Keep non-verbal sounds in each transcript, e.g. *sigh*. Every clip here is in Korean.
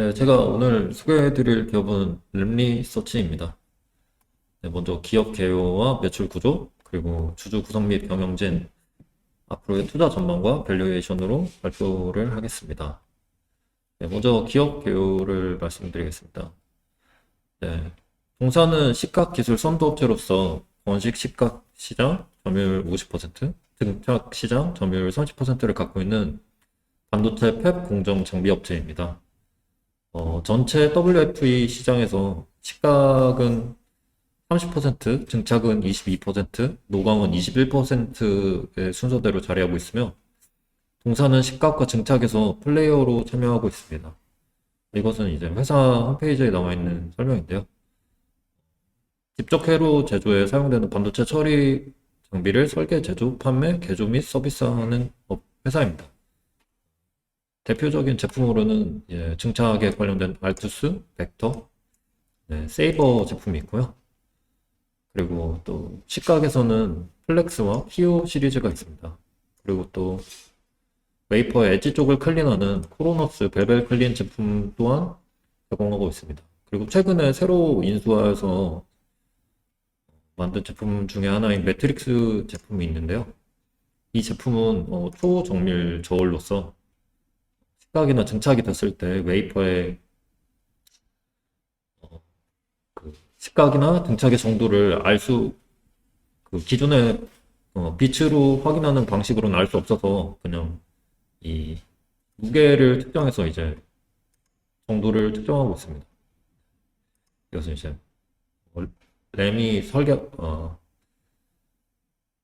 네, 제가 오늘 소개해드릴 기업은 램리서치입니다. 네, 먼저 기업 개요와 매출 구조, 그리고 주주 구성 및 경영진, 앞으로의 투자 전망과 밸류에이션으로 발표를 하겠습니다. 네, 먼저 기업 개요를 말씀드리겠습니다. 네, 동사는 식각 기술 선도업체로서 원식 식각 시장 점유율 50%, 등착 시장 점유율 30%를 갖고 있는 반도체 팹 공정 장비 업체입니다. 어, 전체 WFE 시장에서 식각은 30%, 증착은 22%, 노광은 21%의 순서대로 자리하고 있으며 동사는 식각과 증착에서 플레이어로 참여하고 있습니다. 이것은 이제 회사 홈페이지에 나와 있는 설명인데요. 직접 회로 제조에 사용되는 반도체 처리 장비를 설계, 제조, 판매, 개조 및 서비스하는 업- 회사입니다. 대표적인 제품으로는 예, 증착에 관련된 알투스, 벡터, 네, 세이버 제품이 있고요. 그리고 또 식각에서는 플렉스와 히오 시리즈가 있습니다. 그리고 또 웨이퍼 엣지 쪽을 클린하는 코로너스 베벨 클린 제품 또한 제공하고 있습니다. 그리고 최근에 새로 인수하여서 만든 제품 중에 하나인 매트릭스 제품이 있는데요. 이 제품은 어, 초정밀 저울로서 식각이나 증착이 됐을 때 웨이퍼의 어, 그 식각이나 등착의 정도를 알 수, 그 기존의 어, 빛으로 확인하는 방식으로는 알 수 없어서 그냥 이 무게를 특정해서 이제 정도를 특정하고 있습니다. 이것은 이제 어, 램이 설계 어,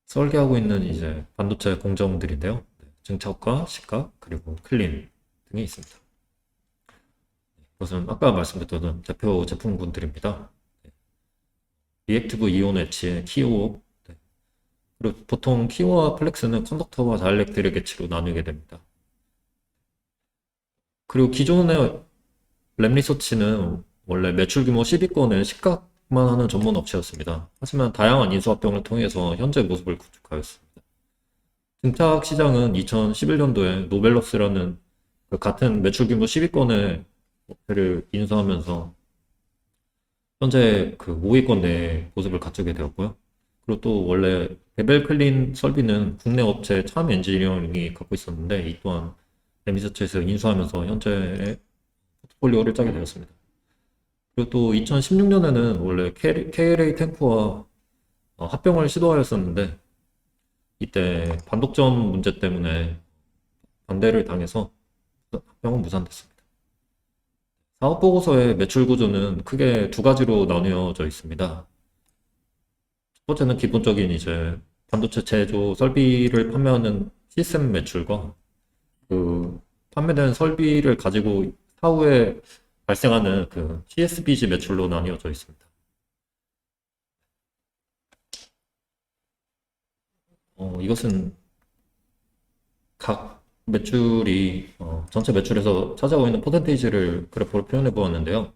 설계하고 있는 이제 반도체 공정들인데요. 네, 증착과 식각 그리고 클린 등이 있습니다. 이것은 아까 말씀드렸던 대표 제품군들입니다. 네. 리액티브 이온 엣지의 키오 네. 그리고 보통 키오와 플렉스는 컨덕터와 다이렉트릭 엣지로 나누게 됩니다. 그리고 기존의 램리서치는 원래 매출 규모 10위권의 식각만 하는 전문 업체였습니다. 하지만 다양한 인수합병을 통해서 현재 모습을 구축하였습니다. 증착 시장은 2011년도에 노벨러스라는 그 같은 매출 규모 10위권의 업체를 인수하면서 현재 그 5위권 내에 모습을 갖추게 되었고요. 그리고 또 원래 베벨 클린 설비는 국내 업체 참 엔지니어링이 갖고 있었는데 이 또한 레미서치에서 인수하면서 현재의 포트폴리오를 짜게 되었습니다. 그리고 또 2016년에는 원래 KLA 탱크와 어, 합병을 시도하였었는데 이때 반독점 문제 때문에 반대를 당해서 합병은 무산됐습니다. 사업 보고서의 매출 구조는 크게 두 가지로 나뉘어져 있습니다. 첫 번째는 기본적인 이제 반도체 제조 설비를 판매하는 시스템 매출과 그 판매된 설비를 가지고 사후에 발생하는 그 CSBG 매출로 나뉘어져 있습니다. 어, 이것은 각 매출이 어, 전체 매출에서 차지하고 있는 퍼센테이지를 그래프로 표현해 보았는데요.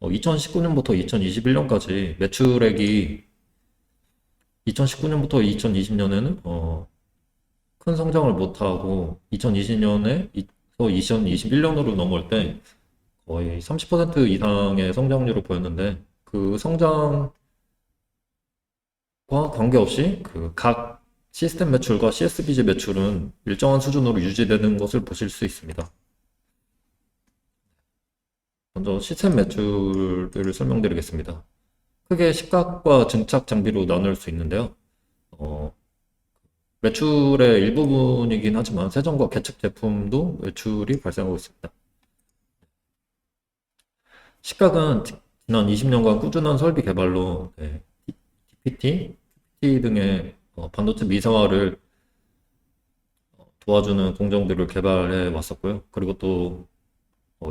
어, 2019년부터 2021년까지 매출액이 2019년부터 2020년에는 어, 큰 성장을 못하고 2020년에서 2021년으로 넘어올 때 거의 30% 이상의 성장률을 보였는데 그 성장과 관계없이 그각 시스템 매출과 CSBG 매출은 일정한 수준으로 유지되는 것을 보실 수 있습니다. 먼저 시스템 매출을 설명드리겠습니다. 크게 식각과 증착 장비로 나눌 수 있는데요. 어, 매출의 일부분이긴 하지만 세정과 계측 제품도 매출이 발생하고 있습니다. 식각은 지난 20년간 꾸준한 설비 개발로 네, DPT, PPT 등의 어, 반도체 미세화를 어, 도와주는 공정들을 개발해 왔었고요. 그리고 또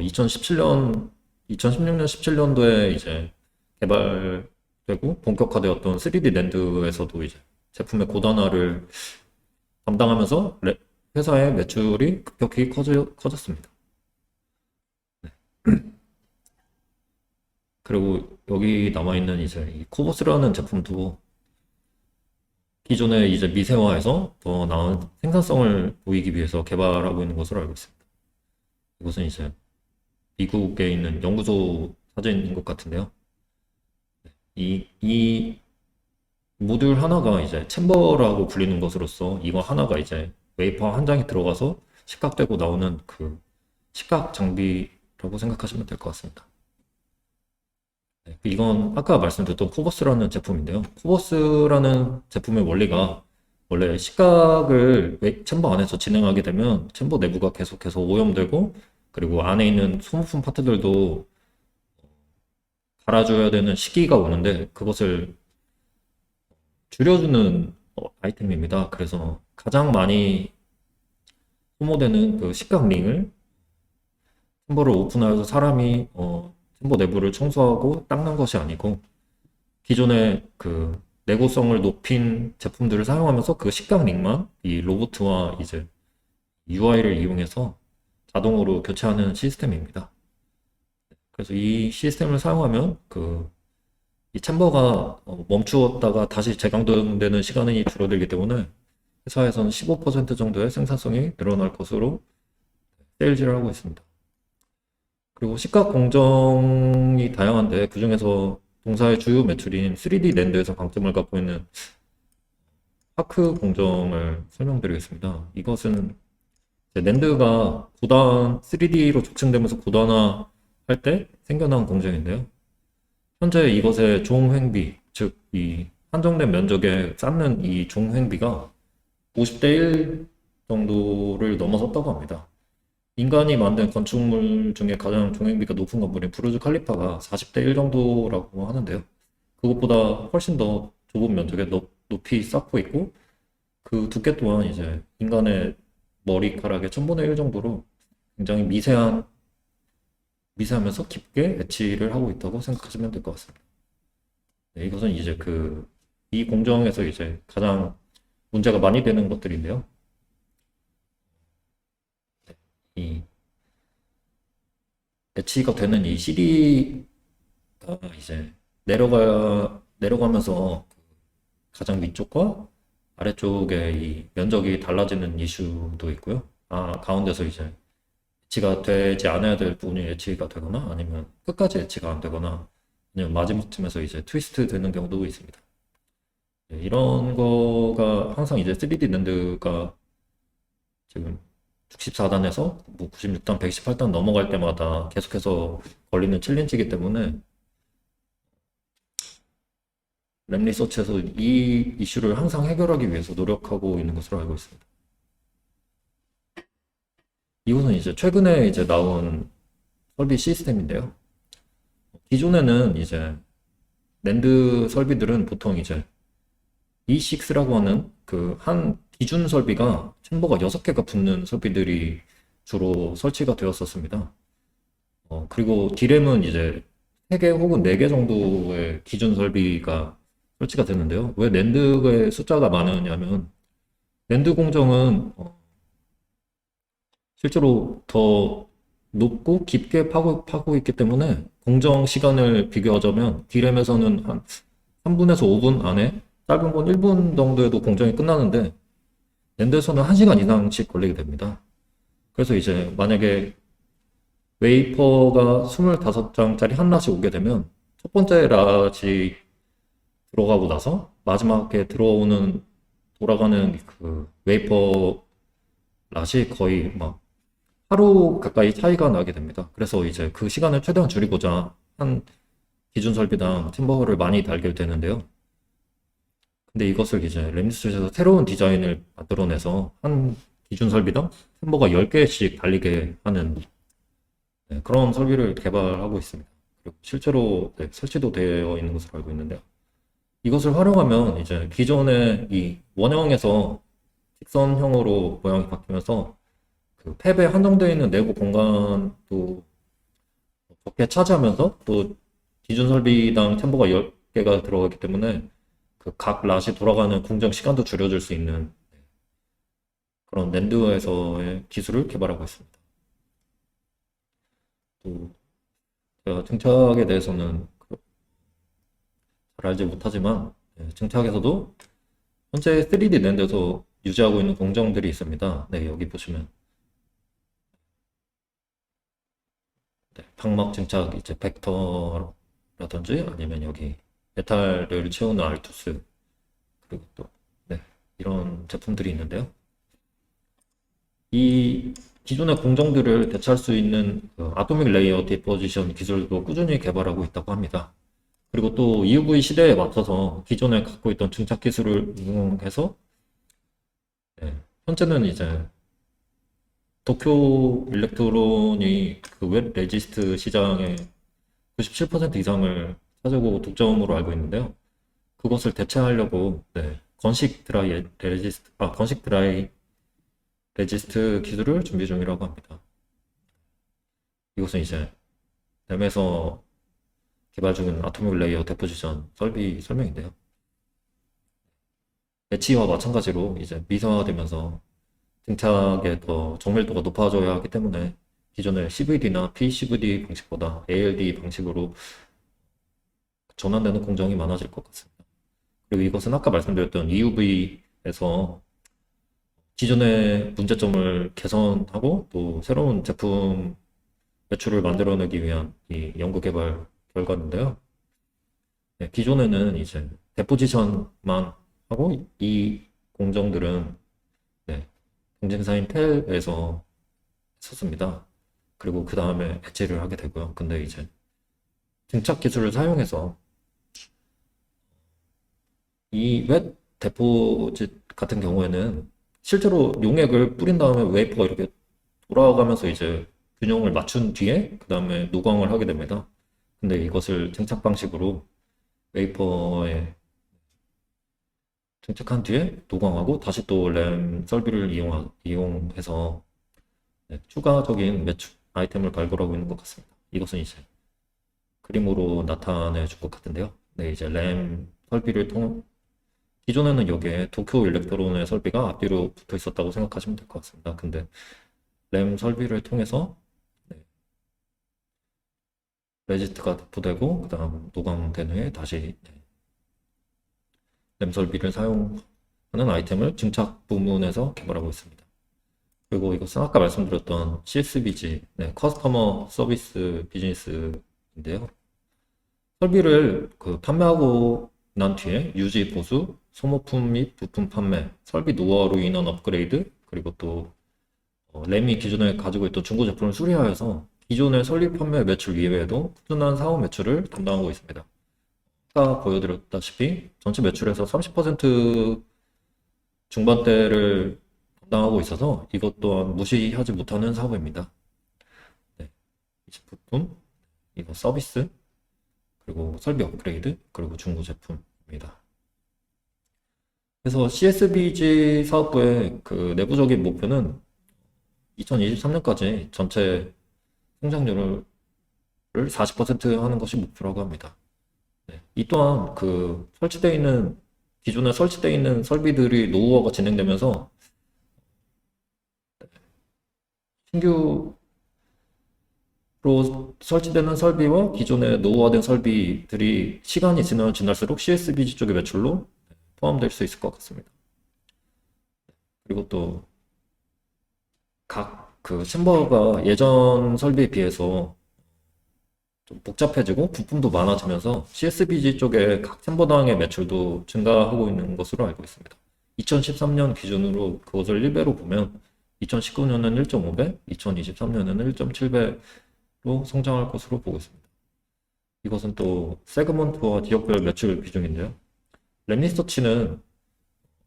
2017년, 2016년, 17년도에 이제 개발되고 본격화되었던 3D 랜드에서도 이제 제품의 고단화를 담당하면서 레- 회사의 매출이 급격히 커졌습니다. 네. *clears throat* 그리고 여기 남아있는 이제 이 코보스라는 제품도 기존의 이제 미세화에서 더 나은 생산성을 보이기 위해서 개발하고 있는 것으로 알고 있습니다. 이것은 이제 미국에 있는 연구소 사진인 것 같은데요. 이, 이 모듈 하나가 이제 챔버라고 불리는 것으로서 이거 하나가 이제 웨이퍼 한 장이 들어가서 식각되고 나오는 그 식각 장비라고 생각하시면 될 것 같습니다. 네, 이건 아까 말씀드렸던 코버스라는 제품인데요. 코버스라는 제품의 원리가 원래 식각을 웨- 챔버 안에서 진행하게 되면 챔버 내부가 계속해서 오염되고 그리고 안에 있는 소모품 파트들도 갈아줘야 되는 시기가 오는데 그것을 줄여주는 어, 아이템입니다. 그래서 가장 많이 소모되는 그 식각 링을 챔버를 오픈하여서 사람이 어, 챔버 내부를 청소하고 닦는 것이 아니고 기존의 그 내구성을 높인 제품들을 사용하면서 그 식각 링만 이 로봇과 이제 UI를 이용해서 자동으로 교체하는 시스템입니다. 그래서 이 시스템을 사용하면 그 이 챔버가 어, 멈추었다가 다시 재가동되는 시간이 줄어들기 때문에 회사에서는 15% 정도의 생산성이 늘어날 것으로 세일즈를 하고 있습니다. 그리고 식각 공정이 다양한데 그 중에서 동사의 주요 매출인 3D 랜드에서 강점을 갖고 있는 파크 공정을 설명드리겠습니다. 이것은 랜드가 고단 3D로 족층되면서 고단화 할 때 생겨난 공정인데요. 현재 이것의 종횡비, 즉 이 한정된 면적에 쌓는 이 종횡비가 50대 1 정도를 넘어섰다고 합니다. 인간이 만든 건축물 중에 가장 종횡비가 높은 건물인 부르즈 칼리파가 40대 1 정도라고 하는데요. 그것보다 훨씬 더 좁은 면적에 높, 높이 쌓고 있고 그 두께 또한 이제 인간의 머리카락의 1000분의 1 정도로 굉장히 미세한 미세하면서 깊게 엣지를 하고 있다고 생각하시면 될 것 같습니다. 네, 이것은 이제 그, 이 공정에서 이제 가장 문제가 많이 되는 것들인데요. 네, 이 엣지가 되는 이 CD가 이제 내려가, 내려가면서 그 가장 위쪽과 아래쪽에 이 면적이 달라지는 이슈도 있고요. 아, 가운데서 이제 예치가 되지 않아야 될 부분이 예치가 되거나 아니면 끝까지 예치가 안 되거나 아니면 마지막쯤에서 이제 트위스트 되는 경우도 있습니다. 네, 이런 거가 항상 이제 3D 랜드가 지금 64단에서 뭐 96단, 118단 넘어갈 때마다 계속해서 걸리는 챌린지이기 때문에 램 리서치에서 이 이슈를 항상 해결하기 위해서 노력하고 있는 것으로 알고 있습니다. 이것은 이제 최근에 이제 나온 설비 시스템인데요. 기존에는 이제 랜드 설비들은 보통 이제 E6라고 하는 그 한 기준 설비가 챔버가 6개가 붙는 설비들이 주로 설치가 되었었습니다. 어, 그리고 D램은 이제 3개 혹은 4개 정도의 기준 설비가 설치가 되는데요. 왜 랜드의 숫자가 많으냐면 랜드 공정은 어, 실제로 더 높고 깊게 파고, 파고 있기 때문에 공정 시간을 비교하자면 D램에서는 한 3분에서 5분 안에 짧은 건 1분 정도에도 공정이 끝나는데 랜드에서는 1시간 이상씩 걸리게 됩니다. 그래서 이제 만약에 웨이퍼가 25장짜리 한 낫이 오게 되면 첫 번째 낫이 들어가고 나서 마지막에 들어오는 돌아가는 그 웨이퍼 낫이 거의 막 하루 가까이 차이가 나게 됩니다. 그래서 이제 그 시간을 최대한 줄이고자 한 기준 설비당 timber를 많이 달게 되는데요. 근데 이것을 이제 램리스에서 새로운 디자인을 만들어내서 한 기준 설비당 timber가 10개씩 달리게 하는 네, 그런 설비를 개발하고 있습니다. 그리고 실제로 네, 설치도 되어 있는 것으로 알고 있는데요. 이것을 활용하면 이제 기존의 이 원형에서 직선형으로 모양이 바뀌면서 그 탭에 한정되어 있는 내부 공간도 적게 차지하면서 또 기준 설비당 챔버가 10개가 들어가기 때문에 그 각 낫이 돌아가는 공정 시간도 줄여줄 수 있는 그런 랜드에서의 기술을 개발하고 있습니다. 또 제가 증착에 대해서는 그- 잘 알지 못하지만 네, 증착에서도 현재 3D 랜드에서 유지하고 있는 공정들이 있습니다. 네, 여기 보시면 네, 방막 증착 이제 벡터라든지 아니면 여기 메탈을 채우는 알투스 그리고 또 네, 이런 제품들이 있는데요. 이 기존의 공정들을 대체할 수 있는 그 아토믹 레이어 디포지션 기술도 꾸준히 개발하고 있다고 합니다. 그리고 또 EUV 시대에 맞춰서 기존에 갖고 있던 증착 기술을 응용해서 네, 현재는 이제 도쿄 일렉트론이 그 웹 레지스트 시장의 97% 이상을 차지하고 독점으로 알고 있는데요. 그것을 대체하려고 네, 건식 드라이 레지스트 아 건식 드라이 레지스트 기술을 준비 중이라고 합니다. 이것은 이제 램에서 개발 중인 아토믹 레이어 데포지션 설비 설명인데요. 배치와 마찬가지로 이제 미세화되면서 등착에 더 정밀도가 높아져야 하기 때문에 기존의 CVD나 PCVD 방식보다 ALD 방식으로 전환되는 공정이 많아질 것 같습니다. 그리고 이것은 아까 말씀드렸던 EUV에서 기존의 문제점을 개선하고 또 새로운 제품 매출을 만들어내기 위한 이 연구 개발 결과인데요. 네, 기존에는 이제 데포지션만 하고 이 공정들은 네, 경쟁사인 텔에서 썼습니다. 그리고 그 다음에 배치를 하게 되고요. 근데 이제 증착 기술을 사용해서 이웹 데포짓 같은 경우에는 실제로 용액을 뿌린 다음에 웨이퍼가 이렇게 돌아가면서 이제 균형을 맞춘 뒤에 그 다음에 노광을 하게 됩니다. 근데 이것을 증착 방식으로 웨이퍼에 증착한 뒤에 노광하고 다시 또 램 설비를 이용, 이용해서 네, 추가적인 매출 아이템을 발굴하고 있는 것 같습니다. 이것은 이제 그림으로 나타내 줄 것 같은데요. 네, 이제 램 설비를 통, 기존에는 여기에 도쿄 일렉트론의 설비가 앞뒤로 붙어 있었다고 생각하시면 될 것 같습니다. 근데 램 설비를 통해서 네, 레지스트가 대포되고 그 다음 노광된 후에 다시 네, 램 설비를 사용하는 아이템을 증착 부문에서 개발하고 있습니다. 그리고 이것은 아까 말씀드렸던 CSBG, 네, 커스터머 서비스 비즈니스인데요. 설비를 그 판매하고 난 뒤에 유지 보수, 소모품 및 부품 판매, 설비 노하우로 인한 업그레이드, 그리고 또 어, 램이 기존에 가지고 있던 중고 제품을 수리하여서 기존의 설비 판매 매출 이외에도 꾸준한 사업 매출을 담당하고 있습니다. 아까 보여드렸다시피 전체 매출에서 30% 중반대를 담당하고 있어서 이것 또한 무시하지 못하는 사업입니다. 네, 부품, 이거 서비스, 그리고 설비 업그레이드, 그리고 중고 제품입니다. 그래서 CSBG 사업부의 그 내부적인 목표는 2023년까지 전체 성장률을 40% 하는 것이 목표라고 합니다. 네, 이 또한 그 설치되어 있는 기존에 설치되어 있는 설비들이 노후화가 진행되면서 신규 로 설치되는 설비와 기존의 노후화된 설비들이 시간이 지나면 지날수록 CSBG 쪽의 매출로 포함될 수 있을 것 같습니다. 그리고 또 각 그 챔버가 예전 설비에 비해서 좀 복잡해지고 부품도 많아지면서 CSBG 쪽에 각 챔버당의 매출도 증가하고 있는 것으로 알고 있습니다. 2013년 기준으로 그것을 1배로 보면 2019년은 1.5배, 2023년에는 1.7배 로 성장할 것으로 보고 있습니다. 이것은 또 세그먼트와 지역별 매출 비중인데요. 램리서치는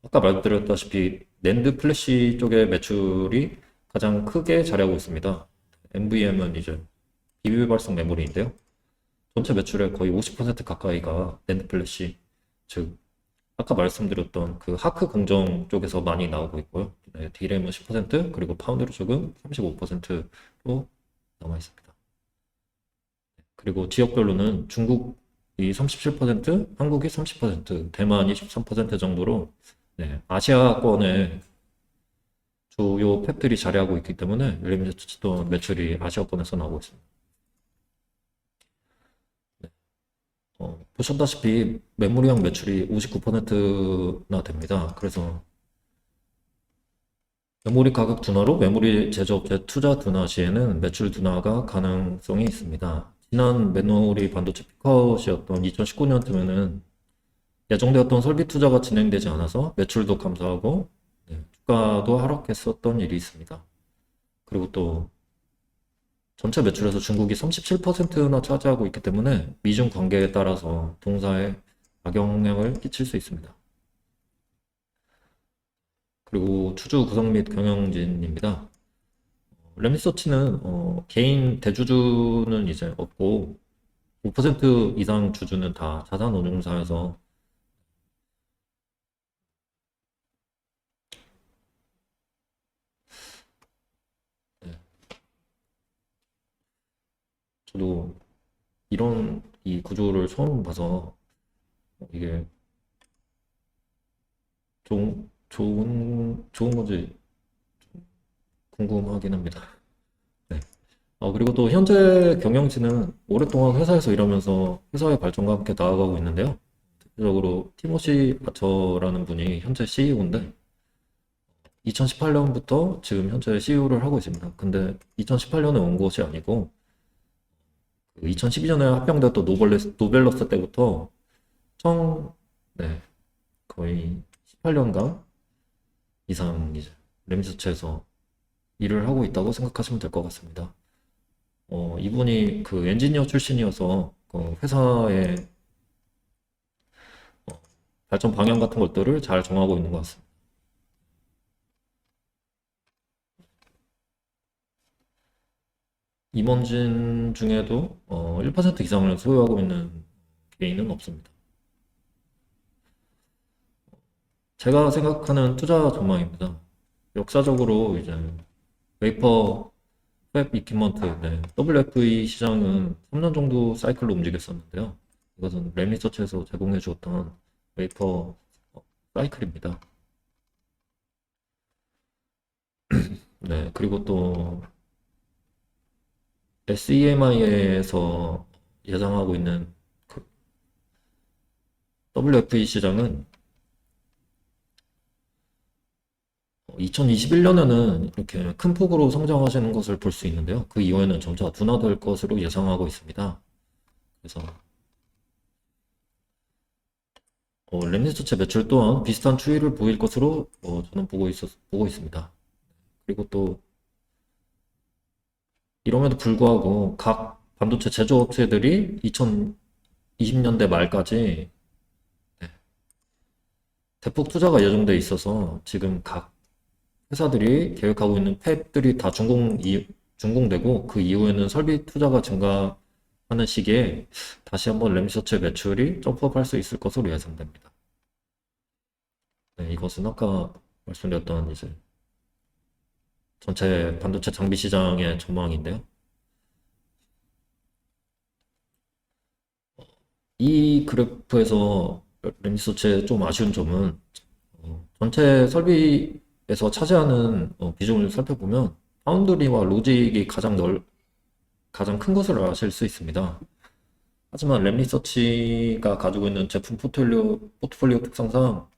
아까 말드렸다시피 낸드 플래시 쪽의 매출이 가장 크게 자리하고 있습니다. NVM은 이제 비밀 발성 메모리인데요. 전체 매출의 거의 50% 가까이가 낸드 플래시, 즉 아까 말씀드렸던 그 하크 공정 쪽에서 많이 나오고 있고요. 네, D램은 10% 그리고 파운드로 쪽은 35%로 남아 있습니다. 그리고 지역별로는 중국이 37%, 한국이 30%, 대만이 13% 정도로 네, 아시아권의 주요 팩들이 자리하고 있기 때문에 램리서치도 매출이 아시아권에서 나오고 있습니다. 네. 어, 보셨다시피 메모리형 매출이 59%나 됩니다. 그래서 메모리 가격 둔화로 메모리 제조업체 투자 둔화 시에는 매출 둔화가 가능성이 있습니다. 지난 메모리 반도체 피크아웃이었던 2019년쯤에는 예정되었던 설비 투자가 진행되지 않아서 매출도 감소하고 네, 주가도 하락했었던 일이 있습니다. 그리고 또 전체 매출에서 중국이 37%나 차지하고 있기 때문에 미중 관계에 따라서 동사에 악영향을 끼칠 수 있습니다. 그리고 투주 구성 및 경영진입니다. 렘리서치는 어, 개인 대주주는 이제 없고 5% 이상 주주는 다 자산 운용사여서 네. 저도 이런 이 구조를 처음 봐서 이게 좋은 좋은 좋은 건지 궁금하긴 합니다. 네. 어, 그리고 또 현재 경영진은 오랫동안 회사에서 일하면서 회사의 발전과 함께 나아가고 있는데요. 대표적으로 티모시 아처라는 분이 현재 CEO인데 2018년부터 지금 현재 CEO를 하고 있습니다. 근데 2018년에 온 것이 아니고 2012년에 합병됐던 노벨레스, 노벨러스 때부터 총, 네, 거의 18년간 이상 이제 램서치에서 일을 하고 있다고 생각하시면 될 것 같습니다. 어, 이분이 그 엔지니어 출신이어서 그 회사의 어, 발전 방향 같은 것들을 잘 정하고 있는 것 같습니다. 임원진 중에도 어, 1% 이상을 소유하고 있는 개인은 없습니다. 제가 생각하는 투자 전망입니다. 역사적으로 이제 웨이퍼 팹 이퀴먼트, 네, WFE 시장은 3년 정도 사이클로 움직였었는데요. 이것은 램리서치에서 제공해 주었던 웨이퍼 어, 사이클입니다. *clears throat* 네, 그리고 또 SEMI에서 예상하고 있는 그 WFE 시장은 2021년에는 이렇게 큰 폭으로 성장하시는 것을 볼 수 있는데요. 그 이후에는 점차 둔화될 것으로 예상하고 있습니다. 그래서 어, 램리서치 매출 또한 비슷한 추이를 보일 것으로 어, 저는 보고 있었, 보고 있습니다. 그리고 또 이럼에도 불구하고 각 반도체 제조업체들이 2020년대 말까지 네, 대폭 투자가 예정돼 있어서 지금 각 회사들이 계획하고 있는 팹들이 다 준공, 이, 준공되고 그 이후에는 설비 투자가 증가하는 시기에 다시 한번 램리서치 매출이 점프업할 수 있을 것으로 예상됩니다. 네, 이것은 아까 말씀드렸던 이제 전체 반도체 장비 시장의 전망인데요. 이 그래프에서 램리서치의 좀 아쉬운 점은 어, 전체 설비 에서 차지하는 어, 비중을 살펴보면 파운드리와 로직이 가장 넓, 가장 큰 것을 아실 수 있습니다. 하지만 램리서치가 가지고 있는 제품 포트폴리오, 포트폴리오 특성상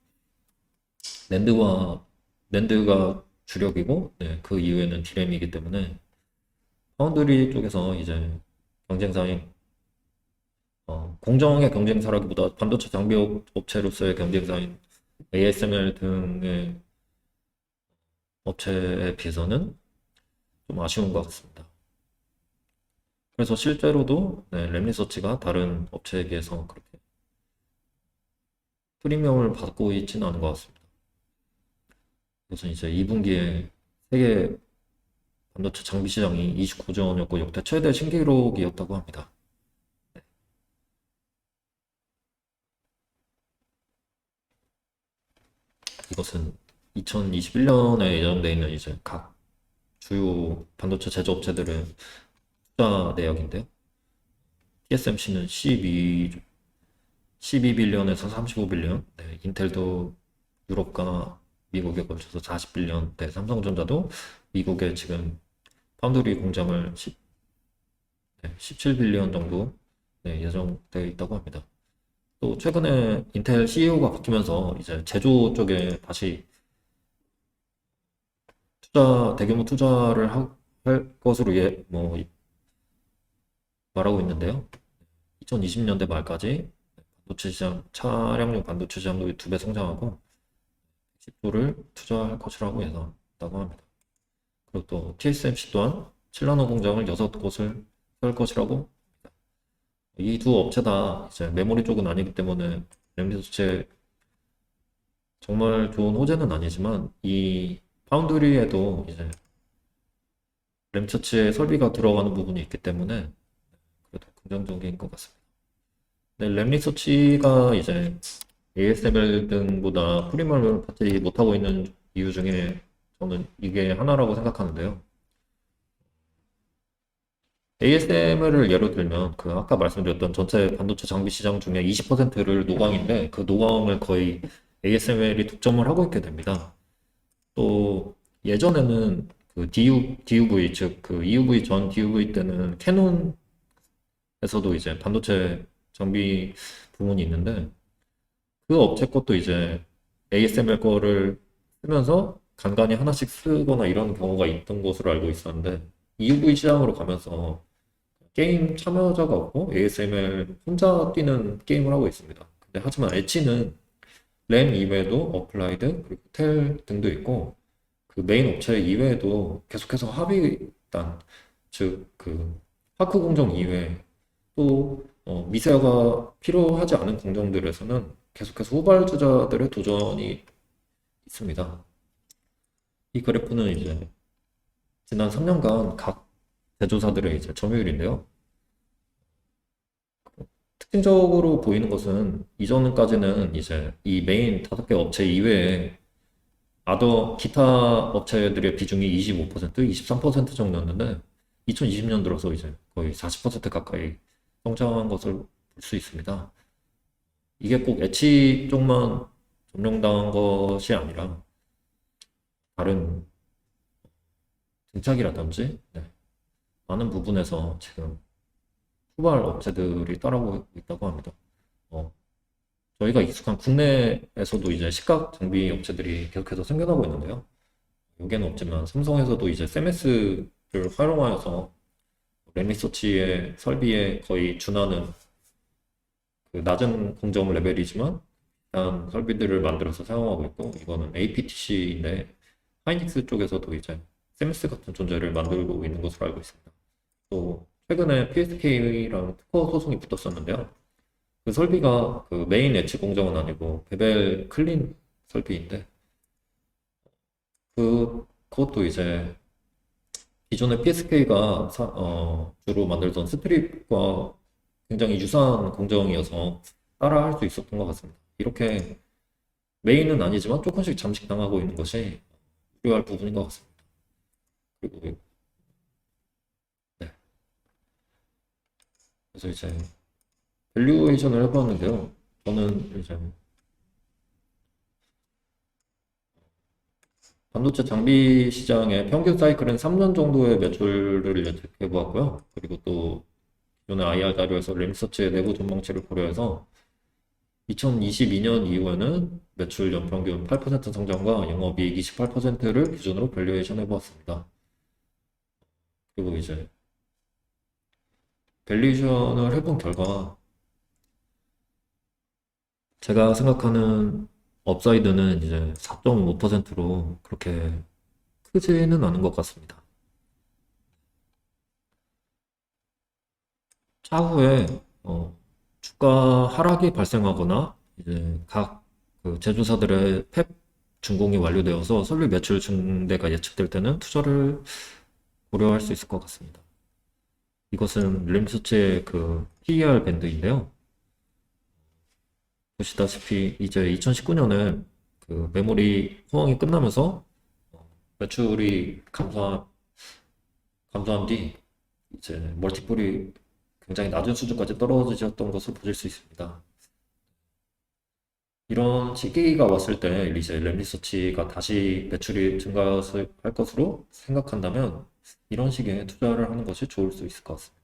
낸드와 낸드가 주력이고 네, 그 이후에는 디램이기 때문에 파운드리 쪽에서 이제 경쟁사인 어, 공정의 경쟁사라기보다 반도체 장비 업- 업체로서의 경쟁사인 ASML 등의 업체에 비해서는 좀 아쉬운 것 같습니다. 그래서 실제로도 네, 램리서치가 다른 업체에 비해서 그렇게 프리미엄을 받고 있지는 않은 것 같습니다. 우선 이제 2분기에 세계 반도체 장비 시장이 29조 원이었고 역대 최대 신기록이었다고 합니다. 네. 이것은 2021년에 예정돼 있는 이제 각 주요 반도체 제조업체들의 투자 내역인데요. TSMC는 12, 12빌리언에서 35빌리언, 네, 인텔도 유럽과 미국에 걸쳐서 40빌리언, 네, 삼성전자도 미국에 지금 파운드리 공장을 10, 네, 17빌리언 정도 네, 예정되어 있다고 합니다. 또 최근에 인텔 CEO가 바뀌면서 이제 제조 쪽에 다시 투자, 대규모 투자를 하- 할 것으로 예, 뭐, 말하고 있는데요. 2020년대 말까지 반도체 시장, 차량용 반도체 시장도 두 배 성장하고 10조를 투자할 것이라고 예상한다고 합니다. 그리고 또 TSMC 또한 7나노 공장을 6곳을 설 것이라고 이 두 업체 다 이제 메모리 쪽은 아니기 때문에 램리소체 정말 좋은 호재는 아니지만 이 파운드리에도 이제 램처치에 설비가 들어가는 부분이 있기 때문에 그래도 긍정적인 것 같습니다. 네, 램리서치가 이제 ASML 등보다 프리미엄을 받지 못하고 있는 이유 중에 저는 이게 하나라고 생각하는데요. ASML을 예로 들면 그 아까 말씀드렸던 전체 반도체 장비 시장 중에 20%를 노광인데 그 노광을 거의 ASML이 독점을 하고 있게 됩니다. 또 예전에는 그 DU, DUV 즉 그 EUV 전 DUV 때는 캐논에서도 이제 반도체 장비 부문이 있는데 그 업체 것도 이제 ASML 거를 쓰면서 간간히 하나씩 쓰거나 이런 경우가 있던 것으로 알고 있었는데 EUV 시장으로 가면서 게임 참여자가 없고 ASML 혼자 뛰는 게임을 하고 있습니다. 근데 하지만 엣지는 램 이외에도 어플라이드 그리고 텔 등도 있고 그 메인 업체 이외에도 계속해서 합의단 즉그 화크 공정 이외에 또 어, 미세화가 필요하지 않은 공정들에서는 계속해서 후발주자들의 도전이 있습니다. 이 그래프는 이제 지난 3년간 각 제조사들의 이제 점유율인데요. 특징적으로 보이는 것은 이전까지는 이제 이 메인 다섯 개 업체 이외에 아더 기타 업체들의 비중이 25%, 23% 정도였는데 2020년 들어서 이제 거의 40% 가까이 성장한 것을 볼 수 있습니다. 이게 꼭 엣지 쪽만 점령당한 것이 아니라 다른 등짝이라든지 네, 많은 부분에서 지금 후발 업체들이 따라오고 있다고 합니다. 어, 저희가 익숙한 국내에서도 이제 시각 장비 업체들이 계속해서 생겨나고 있는데요. 여기는 없지만 삼성에서도 이제 CMS를 활용하여서 램리서치의 설비에 거의 준하는 그 낮은 공정 레벨이지만 일단 설비들을 만들어서 사용하고 있고 이거는 APTC인데 하이닉스 쪽에서도 이제 CMS 같은 존재를 만들고 있는 것으로 알고 있습니다. 또 최근에 PSK랑 특허 소송이 붙었었는데요. 그 설비가 그 메인 엣지 공정은 아니고 베벨 클린 설비인데 그 그것도 이제 기존의 PSK가 어, 주로 만들던 스트립과 굉장히 유사한 공정이어서 따라 할 수 있었던 것 같습니다. 이렇게 메인은 아니지만 조금씩 잠식당하고 있는 것이 우려할 부분인 것 같습니다. 그리고 그래서 이제 밸류에이션을 해봤는데요. 저는 이제 반도체 장비 시장의 평균 사이클은 3년 정도의 매출을 예측해 보았고요. 그리고 또 기존의 IR 자료에서 램서치의 내부 전망치를 고려해서 2022년 이후에는 매출 연평균 8% 성장과 영업이익 28%를 기준으로 밸류에이션 해보았습니다. 그리고 이제 밸류에이션을 해본 결과 제가 생각하는 업사이드는 이제 4.5%로 그렇게 크지는 않은 것 같습니다. 차후에 어, 주가 하락이 발생하거나 이제 각 그 제조사들의 팹 준공이 완료되어서 설비 매출 증대가 예측될 때는 투자를 고려할 수 있을 것 같습니다. 이것은 램서치의 그 PER 밴드인데요. 보시다시피 이제 2019년에 그 메모리 호황이 끝나면서 어, 매출이 감소한 감소한 뒤 이제 멀티플이 굉장히 낮은 수준까지 떨어지셨던 것을 보실 수 있습니다. 이런 시기가 왔을 때 이제 램리서치가 다시 매출이 증가할 것으로 생각한다면 이런 시기에 투자를 하는 것이 좋을 수 있을 것 같습니다.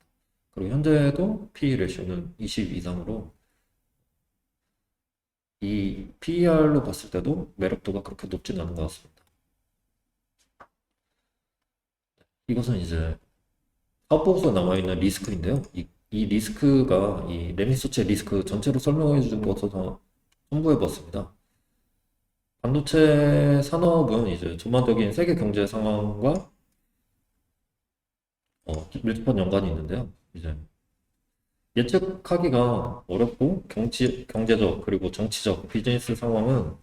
그리고 현재도 PE 레시오는 20 이상으로 이 PER로 봤을 때도 매력도가 그렇게 높진 않은 것 같습니다. 이것은 이제 사업 보고서에 나와 있는 리스크인데요. 이, 이 리스크가 이 레미서치의 리스크 전체로 설명해 준 것으로 첨부해 봤습니다. 반도체 산업은 이제 전반적인 세계 경제 상황과 어, 밀접한 연관이 있는데요. 이제 예측하기가 어렵고 경치, 경제적 그리고 정치적 비즈니스 상황은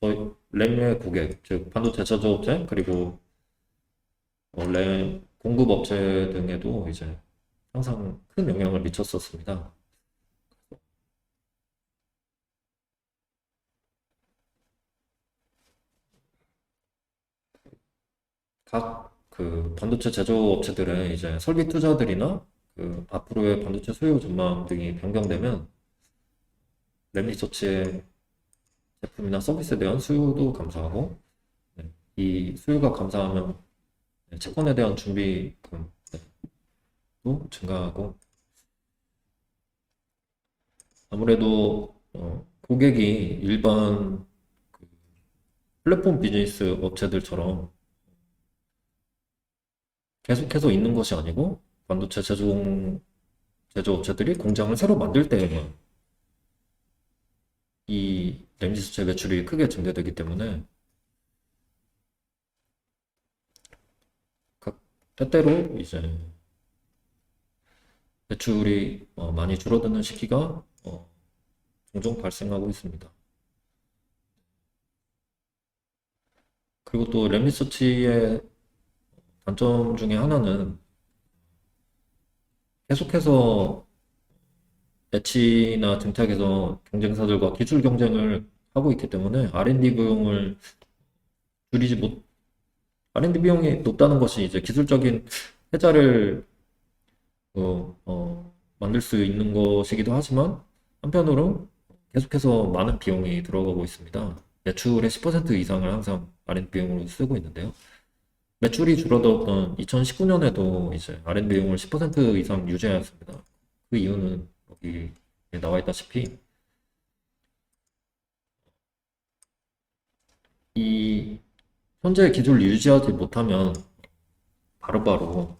저희 램의 고객, 즉 반도체 제조업체 그리고 어, 램 공급업체 등에도 이제 항상 큰 영향을 미쳤었습니다. 각 그 반도체 제조업체들의 이제 설비 투자들이나 그 앞으로의 반도체 수요 전망 등이 변경되면 램 리서치의 제품이나 서비스에 대한 수요도 감소하고 네, 이 수요가 감소하면 네, 채권에 대한 준비금도 증가하고 아무래도 어, 고객이 일반 그 플랫폼 비즈니스 업체들처럼 계속해서 있는 것이 아니고 반도체 제조 제조업체들이 공장을 새로 만들 때에만 이 램지 수체 매출이 크게 증대되기 때문에 각 때때로 이제 매출이 어, 많이 줄어드는 시기가 어, 종종 발생하고 있습니다. 그리고 또 램리서치의 단점 중에 하나는 계속해서 엣지나 등탁에서 경쟁사들과 기술 경쟁을 하고 있기 때문에 R&D 비용을 줄이지 못, R&D 비용이 높다는 것이 이제 기술적인 혜자를 어, 어, 만들 수 있는 것이기도 하지만 한편으로 계속해서 많은 비용이 들어가고 있습니다. 매출의 10% 이상을 항상 R&D 비용으로 쓰고 있는데요. 매출이 줄어들었던 2019년에도 이제 R&D 비용을 10% 이상 유지하였습니다. 그 이유는 여기 나와 있다시피 이 현재 기술을 유지하지 못하면 바로 바로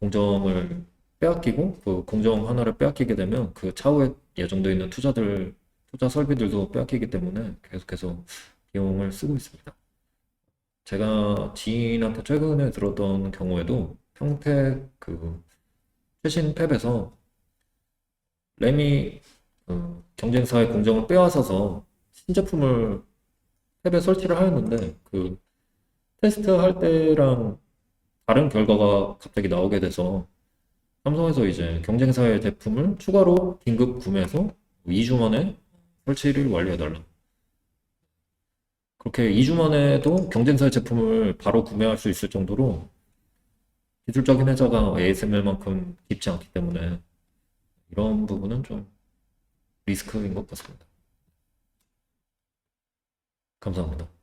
공정을 빼앗기고 그 공정 하나를 빼앗기게 되면 그 차후에 예정되어 있는 투자들 투자 설비들도 빼앗기기 때문에 계속해서 비용을 쓰고 있습니다. 제가 지인한테 최근에 들었던 경우에도 평택 그 최신 팹에서 램이 그 경쟁사의 공정을 빼앗아서 신제품을 팹에 설치를 하였는데 그 테스트 할 때랑 다른 결과가 갑자기 나오게 돼서 삼성에서 이제 경쟁사의 제품을 추가로 긴급 구매해서 2주 만에 설치를 완료해달라. 그렇게 2주 만에도 경쟁사의 제품을 바로 구매할 수 있을 정도로 기술적인 혜자가 ASML만큼 깊지 않기 때문에 이런 부분은 좀 리스크인 것 같습니다. 감사합니다.